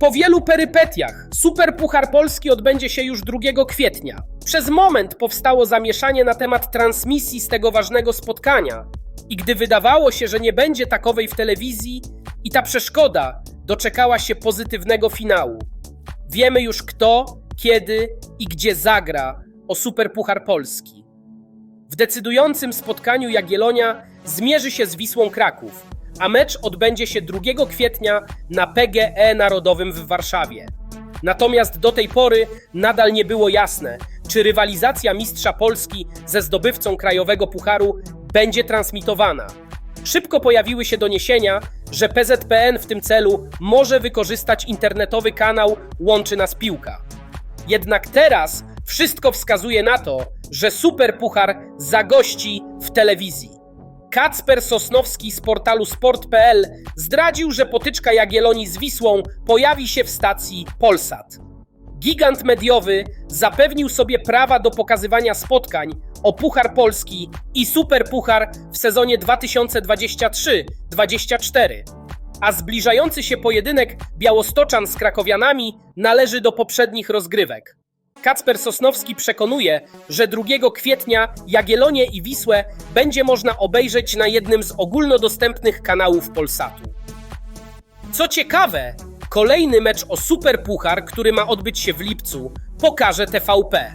Po wielu perypetiach Superpuchar Polski odbędzie się już 2 kwietnia. Przez moment powstało zamieszanie na temat transmisji z tego ważnego spotkania. I gdy wydawało się, że nie będzie takowej w telewizji, i ta przeszkoda doczekała się pozytywnego finału. Wiemy już kto, kiedy i gdzie zagra o Superpuchar Polski. W decydującym spotkaniu Jagiellonia zmierzy się z Wisłą Kraków, a mecz odbędzie się 2 kwietnia na PGE Narodowym w Warszawie. Natomiast do tej pory nadal nie było jasne, czy rywalizacja mistrza Polski ze zdobywcą krajowego pucharu będzie transmitowana. Szybko pojawiły się doniesienia, że PZPN w tym celu może wykorzystać internetowy kanał Łączy Nas Piłka. Jednak teraz wszystko wskazuje na to, że Superpuchar zagości w telewizji. Kacper Sosnowski z portalu sport.pl zdradził, że potyczka Jagiellonii z Wisłą pojawi się w stacji Polsat. Gigant mediowy zapewnił sobie prawa do pokazywania spotkań o Puchar Polski i Superpuchar w sezonie 2023-24. A zbliżający się pojedynek Białostoczan z Krakowianami należy do poprzednich rozgrywek. Kacper Sosnowski przekonuje, że 2 kwietnia Jagiellonię i Wisłę będzie można obejrzeć na jednym z ogólnodostępnych kanałów Polsatu. Co ciekawe, kolejny mecz o Superpuchar, który ma odbyć się w lipcu, pokaże TVP.